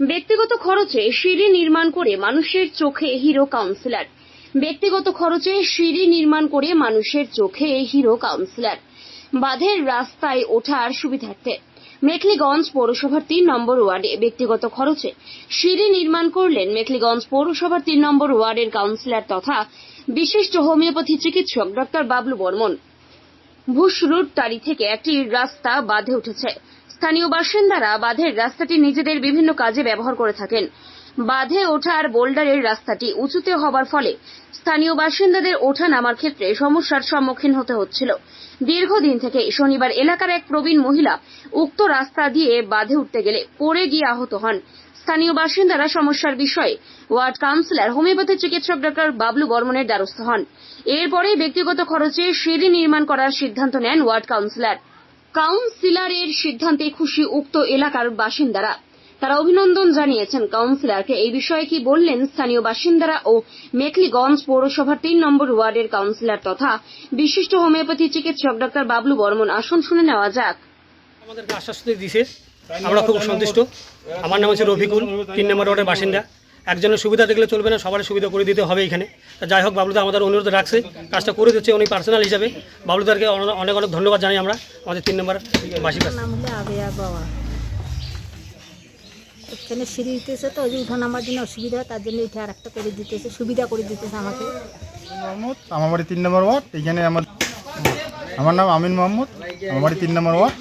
ব্যক্তিগত খরচে সিঁড়ি নির্মাণ করে মানুষের চোখে হিরো কাউন্সিলর। ব্যক্তিগত খরচে সিঁড়ি নির্মাণ করে মানুষের চোখে হিরো কাউন্সিলর। বাঁধের রাস্তায় ওঠার সুবিধার্থে। মেখলিগঞ্জ পৌরসভার তিন নম্বর ওয়ার্ডে ব্যক্তিগত খরচে সিঁড়ি নির্মাণ করলেন মেখলিগঞ্জ পৌরসভার তিন নম্বর ওয়ার্ডের কাউন্সিলর তথা বিশিষ্ট হোমিওপ্যাথি চিকিৎসক ডক্টর বাবলু বর্মন। ভুসরুট টারি থেকে একটি রাস্তা বাঁধে উঠেছে। স্থানীয় বাসিন্দারা বাঁধের রাস্তাটি নিজেদের বিভিন্ন কাজে ব্যবহার করে থাকেন। বাঁধে ওঠার বোল্ডারের রাস্তাটি উঁচুতে হবার ফলে স্থানীয় বাসিন্দাদের ওঠা নামার ক্ষেত্রে সমস্যার সম্মুখীন হতে হচ্ছিল। দীর্ঘদিন থেকে শনিবার এলাকার এক প্রবীণ মহিলা উক্ত রাস্তা দিয়ে বাঁধে উঠতে গেলে পড়ে গিয়ে আহত হন। স্থানীয় বাসিন্দারা সমস্যার বিষয়ে ওয়ার্ড কাউন্সিলর, হোমিওপ্যাথি চিকিৎসক ডক্টর বাবলু বর্মনের দ্বারস্থ হন। এরপরে ব্যক্তিগত খরচে সিঁড়ি নির্মাণ করার সিদ্ধান্ত নেন ওয়ার্ড কাউন্সিলর। কাউন্সিলরের সিদ্ধান্তে খুশি উক্ত এলাকার বাসিন্দারা। তারা অভিনন্দন জানিয়েছেন কাউন্সিলরকে। এই বিষয়ে কি বললেন স্থানীয় বাসিন্দারা ও মেখলিগঞ্জ পৌরসভার তিন নম্বর ওয়ার্ডের কাউন্সিলর তথা বিশিষ্ট হোমিওপ্যাথি চিকিৎসক ডক্টর বাবলু বর্মন। আসন শুনে নেওয়া যাক। আমাদেরকে আশ্বাস দিছে আমরা খুব সন্তুষ্ট। আমার নাম হচ্ছে রফিকুল তিন নম্বর ওয়ার্ডের বাসিন্দা। একজনের সুবিধা দেখলে চলবে না সবার সুবিধা করে দিতে হবে এখানে। তা যাই হোক বাবলুদা আমাদের অনুরোধ রাখছে কাজটা করে দিচ্ছে উনি পার্সোনাল হিসাবে। বাবলুদারকে অনেক অনেক ধন্যবাদ জানাই আমরা আমাদের তিন নম্বর বাসী কাছে। এখানে সিঁড়ি দিতেছে তো ওই যে উঠা নামার জন্য অসুবিধা হয়, তার জন্য এটা আর একটা করে দিতেছে সুবিধা করে দিতেছে আমাকে। মোহাম্মদ আমার বাড়ি তিন নম্বর ওয়ার্ড এখানে আমার আমার নাম আমিন মোহাম্মদ আমার বাড়ি তিন নম্বর ওয়ার্ড।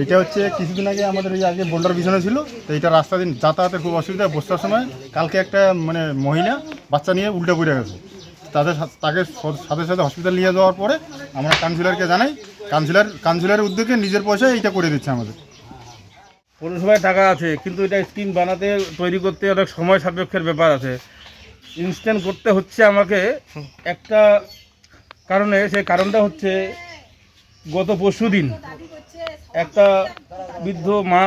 এইটা হচ্ছে কিছুদিন আগে আমাদের ওই আগে বোল্ডার পিছনে ছিল, তো এইটা রাস্তা দিন যাতায়াতের খুব অসুবিধা। বসতার সময় কালকে একটা মানে মহিলা বাচ্চা নিয়ে উল্টে পড়ে গেছে। তাদের তাকে সাথে সাথে হসপিটাল নিয়ে যাওয়ার পরে আমরা কাউন্সিলরকে জানাই। কাউন্সিলর কাউন্সিলরের উদ্যোগে নিজের পয়সায় এইটা করে দিচ্ছে আমাদের। পৌরসভায় টাকা আছে, কিন্তু এটা স্কিম বানাতে, তৈরি করতে অনেক সময় সাপেক্ষের ব্যাপার আছে। ইনস্ট্যান্ট করতে হচ্ছে আমাকে একটা কারণে, সেই কারণটা হচ্ছে গত পরশু দিন একটা বৃদ্ধ মা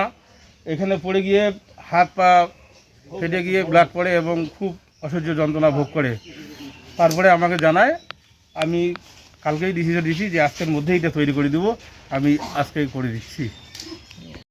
এখানে পড়ে গিয়ে হাত পা ফেটে গিয়ে ব্লাড পড়ে এবং খুব অসহ্য যন্ত্রণা ভোগ করে। তারপরে আমাকে জানায়, আমি কালকেই ডিসিশন দিচ্ছি যে আজকের মধ্যেই এটা তৈরি করে দেবো। আমি আজকেই করে দিচ্ছি।